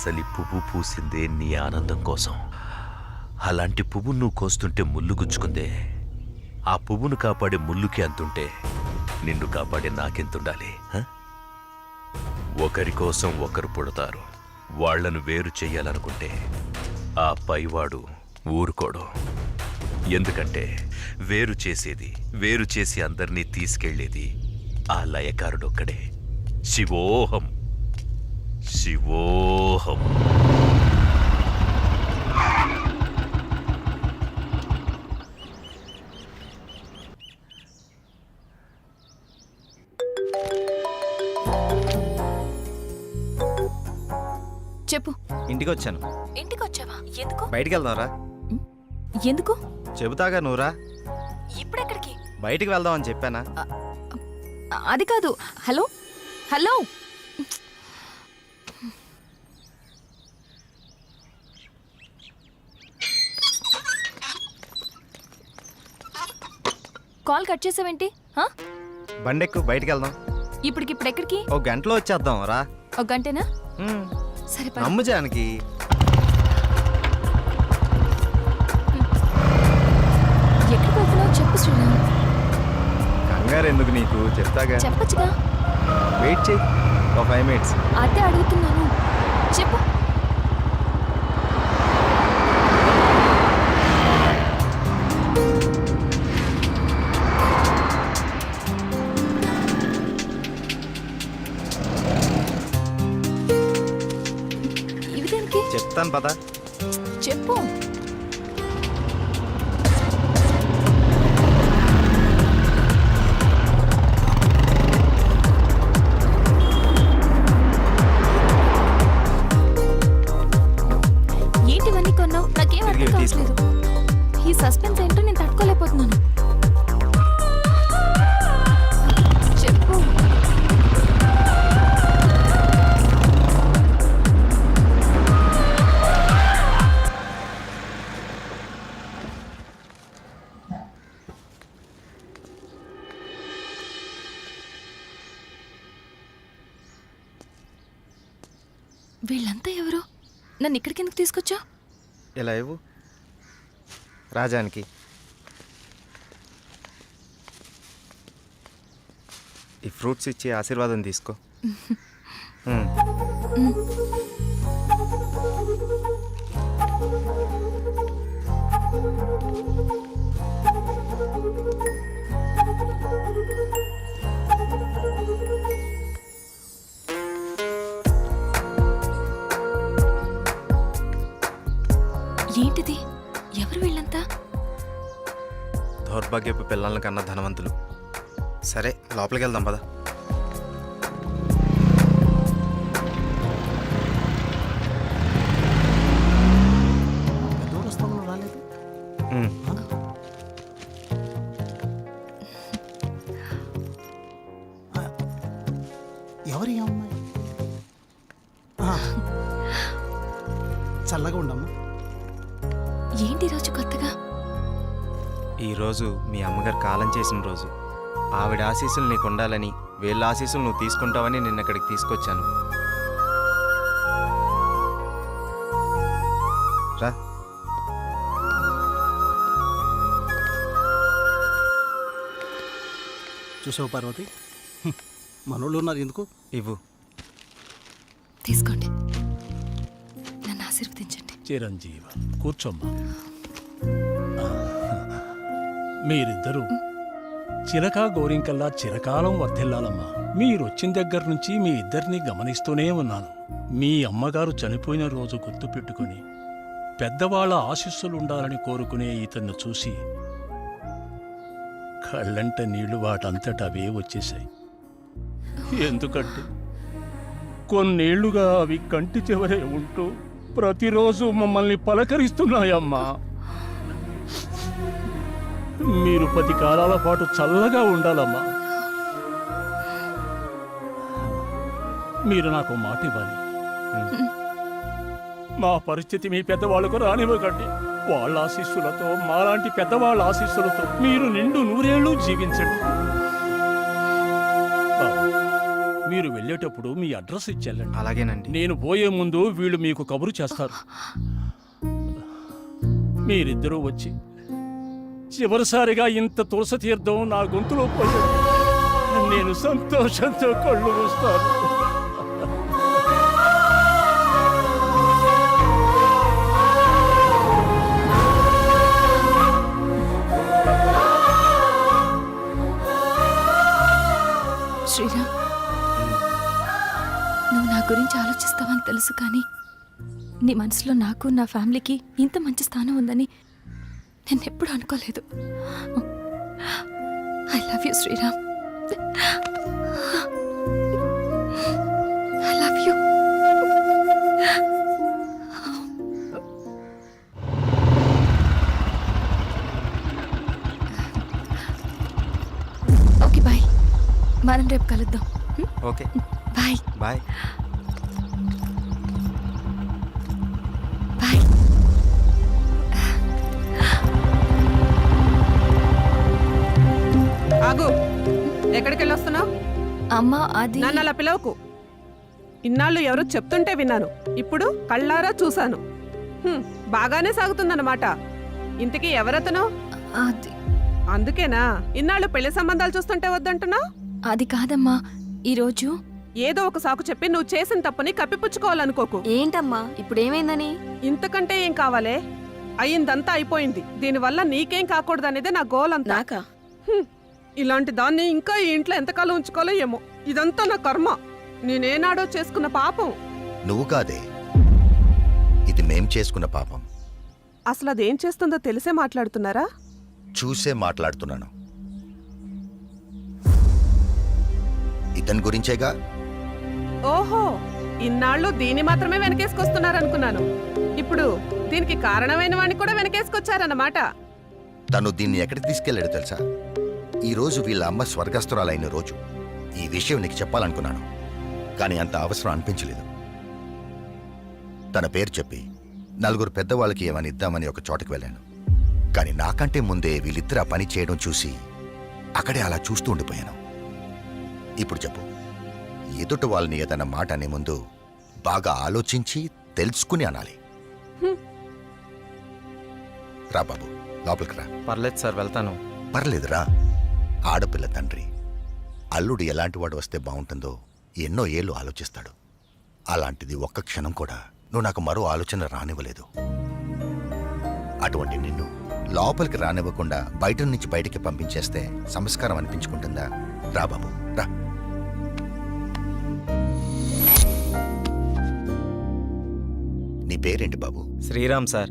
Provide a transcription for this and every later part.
అసలి పువ్వు పూసిందే నీ ఆనందం కోసం. అలాంటి పువ్వు నువ్వు కోస్తుంటే ముళ్ళు గుచ్చుకుందే. ఆ పువ్వును కాపాడే ముళ్ళుకి అంతుంటే నిన్ను కాపాడే నాకెంతుండాలి ఒకరి కోసం ఒకరు పుడతారు. వాళ్ళను వేరు చేయాలనుకుంటే ఆ పైవాడు ఊరుకోడు. ఎందుకంటే వేరు చేసేది వేరు చేసి అందరినీ తీసుకెళ్ళేది ఆ లయకారుడొక్కడే. శివోహం! శివోహం. చెప్పు. ఇంటికి వచ్చాను ఇంటికి వచ్చావా ఎందుకు? బయటికి వెళ్దాంరా ఎందుకు? చెబుతాగా నువ్వురా ఇప్పుడెక్కడికి? బయటికి వెళ్దాం అని చెప్పానా అది కాదు. హలో? హలో? కాల్ కట్ చేసావేంటి? హా? బండెక్కు బయటికి వెళ్దాం ఇప్పటికిప్పుడు ఎక్కడికి ఓ గంటలో వచ్చేద్దాం రా. ఒక గంటేనా? ఉమ్, సరే పద. నమ్ము జానకి. ఎక్కడికి వెళ్తున్నావు? చెప్పు శ్రీరామ్. కంగారు ఎందుకు నీకు? చెప్తాగా. చెప్పచ్చుగా. వెయిట్ చేయి. ఒక ఫైవ్ మినిట్స్. అదే అడుగుతున్నాను. చెప్పు. చెప్తాను పదా. చెప్పు. ఏంటివన్నీ కొన్నావు? నాకేం అర్థం. కావట్లేదు. ఈ సస్పెన్స్ ఏంటో వీళ్ళంతా ఎవరు? నన్ను ఇక్కడికి ఎందుకు తీసుకొచ్చా? ఇలా ఇవ్వు? రాజానికి. ఈ ఫ్రూట్స్ ఇచ్చి ఆశీర్వాదం తీసుకో. దౌర్భాగ్యపు పిల్లల కన్నా ధనవంతులు. సరే లోపలికి వెళ్దాం పద. ఎవరి అమ్మాయి. చల్లగా ఉండమ్మా. ఏంటి రోజు కొత్తగా? ఈరోజు మీ అమ్మగారు కాలం చేసిన రోజు. ఆవిడ ఆశీస్సులు నీకు ఉండాలని వీళ్ళ ఆశీస్సులు నువ్వు తీసుకుంటావని నిన్న ఇక్కడికి తీసుకొచ్చాను. రా. చూసావు పార్వతి. మనోళ్ళు ఉన్నారు ఎందుకు? ఇవ్వు. తీసుకోండి. నన్ను ఆశీర్వదించండి. చిరంజీవ కూర్చోమ్మా. మీరిద్దరూ. చిలకా గోరింకల్లా చిరకాలం వర్ధిల్లాలమ్మా. మీరొచ్చిన దగ్గర నుంచి మీ ఇద్దరిని గమనిస్తూనే ఉన్నాను. మీ అమ్మగారు చనిపోయిన రోజు గుర్తు పెట్టుకుని పెద్దవాళ్ళ ఆశీస్సులుండాలని కోరుకునే ఇతన్ని చూసి కళ్ళంట నీళ్ళు వాటంతట అవే వచ్చేశాయి. ఎందుకంటే కొన్నేళ్ళుగా అవి కంటి చివరే ఉంటూ ప్రతిరోజు మమ్మల్ని పలకరిస్తున్నాయమ్మా. మీరు పది కాలాల పాటు చల్లగా ఉండాలమ్మా. మీరు నాకు మాట ఇవ్వాలి. మా పరిస్థితి మీ పెద్దవాళ్ళకు రానివ్వకండి. వాళ్ళ ఆశీస్సులతో మాలాంటి పెద్దవాళ్ళ ఆశీస్సులతో మీరు నిండు నూరేళ్ళు జీవించండి. మీరు వెళ్ళేటప్పుడు మీ అడ్రస్ ఇచ్చెళ్ళండి. అలాగేనండి. నేను పోయే ముందు వీళ్ళు మీకు కబురు చేస్తారు. మీరిద్దరూ వచ్చి చివరిసారిగా ఇంత తులసి తీర్థం నా గొంతులో పోయాడు నేను సంతోషంతో కళ్ళు మూస్తాను. శ్రీరామ్ నువ్వు నా గురించి ఆలోచిస్తావని తెలుసు కానీ నీ మనసులో నాకు నా ఫ్యామిలీకి ఇంత మంచి స్థానం ఉందని నేను ఎప్పుడు అనుకోలేదు. I love you Sriram I love you okay bye మనం రేపు కలుద్దాం. ఓకే బాయ్ బాయ్ బాయ్ ఆగు. ఎక్కడికి వెళ్ళొస్తున్నావు అమ్మ అది నన్ను అలా పిలవకు. ఇన్నాళ్ళు ఎవరో చెప్తుంటే విన్నాను. ఇప్పుడు కళ్ళారా చూశాను. హ్మ్, బాగానే సాగుతుందన్నమాట. ఇంతకీ ఎవరతను? అది. అందుకేనా? ఇన్నాళ్ళు పెళ్ళి సంబంధాలు చూస్తుంటే వద్దంటున్నావు? అది కాదమ్మా. ఈరోజు? ఏదో ఒక సాకు చెప్పి నువ్వు చేసిన తప్పుని కప్పిపుచ్చుకోవాలనుకోకు. ఏంటమ్మా ఇప్పుడు ఏమైందని ఇంతకంటే ఏం కావాలే? అయ్యిందంతా అయిపోయింది. దీనివల్ల నీకేం కాకూడదనేదే నా గోల్ అంతా నాకా? హ్మ్. ఇలాంటి దాన్ని ఇంకా ఈ ఇంట్లో ఎంతకాలం ఉంచుకోలో ఏమో. ఇదంతా నా కర్మ. నేనేనాడో చేసుకున్న పాపం. నువ్వు కాదే. ఇది మేం చేసుకున్న పాపం. అసలు అదేం చేస్తుందో తెలిసే మాట్లాడుతున్నారా? చూసే మాట్లాడుతున్నాను. ఇతని గురించేగా? ఓహో ఇన్నాళ్ళు దీన్ని మాత్రమే వెనకేసుకొస్తున్నారనుకున్నాను. ఇప్పుడు దీనికి కారణమైన వాడిని కూడా వెనకేసుకొచ్చారన్నమాట. తను దీన్ని ఎక్కడికి తీసుకెళ్ళాడు తెలుసా? ఈ రోజు వీళ్ళ అమ్మ స్వర్గస్థురాలైన రోజు. ఈ విషయం నీకు చెప్పాలనుకున్నాను. కానీ అంత అవసరం అనిపించలేదు. తన పేరు చెప్పి నలుగురు పెద్దవాళ్ళకి ఏమని ఇద్దామని ఒక చోటకి వెళ్ళాను. కానీ నాకంటే ముందే వీళ్ళిద్దరు ఆ పని చేయడం చూసి అక్కడే అలా చూస్తూ ఉండిపోయాను. ఇప్పుడు చెప్పు. ఎదుట వాళ్ళని ఏదన్నా మాట అనే ముందు బాగా ఆలోచించి తెలుసుకుని అనాలి. రా బాబు లోపలికి రా. పర్లేదు సార్ వెళ్తాను. పర్లేదురా. ఆడపిల్ల తండ్రి. అల్లుడు ఎలాంటివాడు వస్తే బాగుంటుందో ఎన్నో ఏళ్ళు ఆలోచిస్తాడు. అలాంటిది ఒక్క క్షణం కూడా నువ్వు నాకు మరో ఆలోచన రానివ్వలేదు. అటువంటి నిన్ను లోపలికి రానివ్వకుండా బయట నుంచి బయటికి పంపించేస్తే సంస్కారం అనిపించుకుంటుందా? రా బాబు రా. నీ పేరేంటి బాబు? శ్రీరామ్ సార్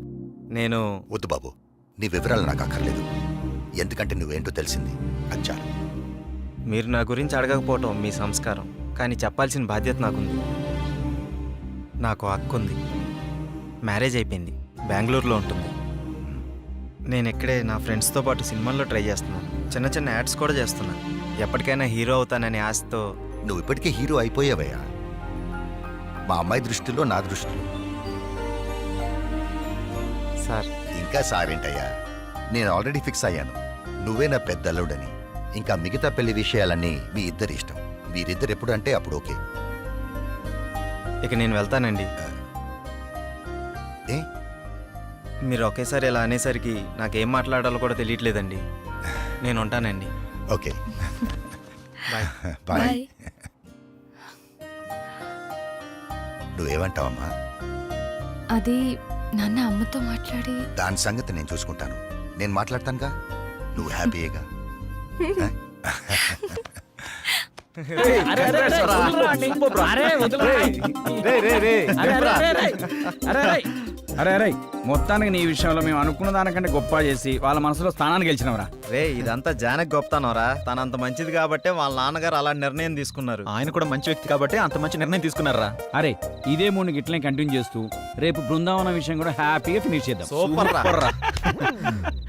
నేను వద్దు బాబు. నీ వివరాలు నాకు అక్కర్లేదు. ఎందుకంటే నువ్వేంటో తెలిసింది అచ్చా మీరు నా గురించి అడగకపోవటం మీ సంస్కారం కానీ చెప్పాల్సిన బాధ్యత నాకుంది. నాకు హక్కు ఉంది మ్యారేజ్ అయిపోయింది. బెంగళూరులో ఉంటుంది. నేను ఇక్కడే నా ఫ్రెండ్స్తో పాటు సినిమాల్లో ట్రై చేస్తున్నాను. చిన్న చిన్న యాడ్స్ కూడా చేస్తున్నాను. ఎప్పటికైనా హీరో అవుతాననే ఆశతో నువ్వు ఇప్పటికే హీరో అయిపోయావయ్యా. మా అమ్మాయి దృష్టిలో నా దృష్టిలో సార్. ఇంకా సారేంటయ్యా నేను ఆల్రెడీ ఫిక్స్ అయ్యాను. నువ్వే నా పెద్ద అల్లుడని ఇంకా మిగతా పెళ్ళి విషయాలన్నీ మీ ఇద్దరి ఇష్టం. మీరిద్దరు ఎప్పుడు అంటే అప్పుడు ఓకే. ఇక నేను వెళ్తానండి. ఏ? మీరు ఒకేసారి ఇలా అనేసరికి నాకేం మాట్లాడాలో కూడా తెలియట్లేదండి. నేను ఉంటానండి. ఓకే. బాయ్. బాయ్. బాయ్. నువ్వేమంటావమ్మా? అది నాన్న అమ్మతో మాట్లాడి. దాని సంగతి నేను చూసుకుంటాను. నేను మాట్లాడతానుగా? నువ్వు హ్యాపీయేగా అరే అరే మొత్తానికి నీ విషయంలో మేము అనుకున్న దానికంటే గొప్ప చేసి వాళ్ళ మనసులో స్థానాన్ని గెలిచినవరా? రే ఇదంతా జానక్ గొప్పతనరా. తనంత మంచిది కాబట్టే వాళ్ళ నాన్నగారు అలాంటి నిర్ణయం తీసుకున్నారు. ఆయన కూడా మంచి వ్యక్తి కాబట్టి అంత మంచి నిర్ణయం తీసుకున్నారా? అరే ఇదే మూడు ఇట్లనే కంటిన్యూ చేస్తూ రేపు బృందావనం విషయం కూడా హ్యాపీగా ఫినిష్ చేద్దాం. సూపర్ రా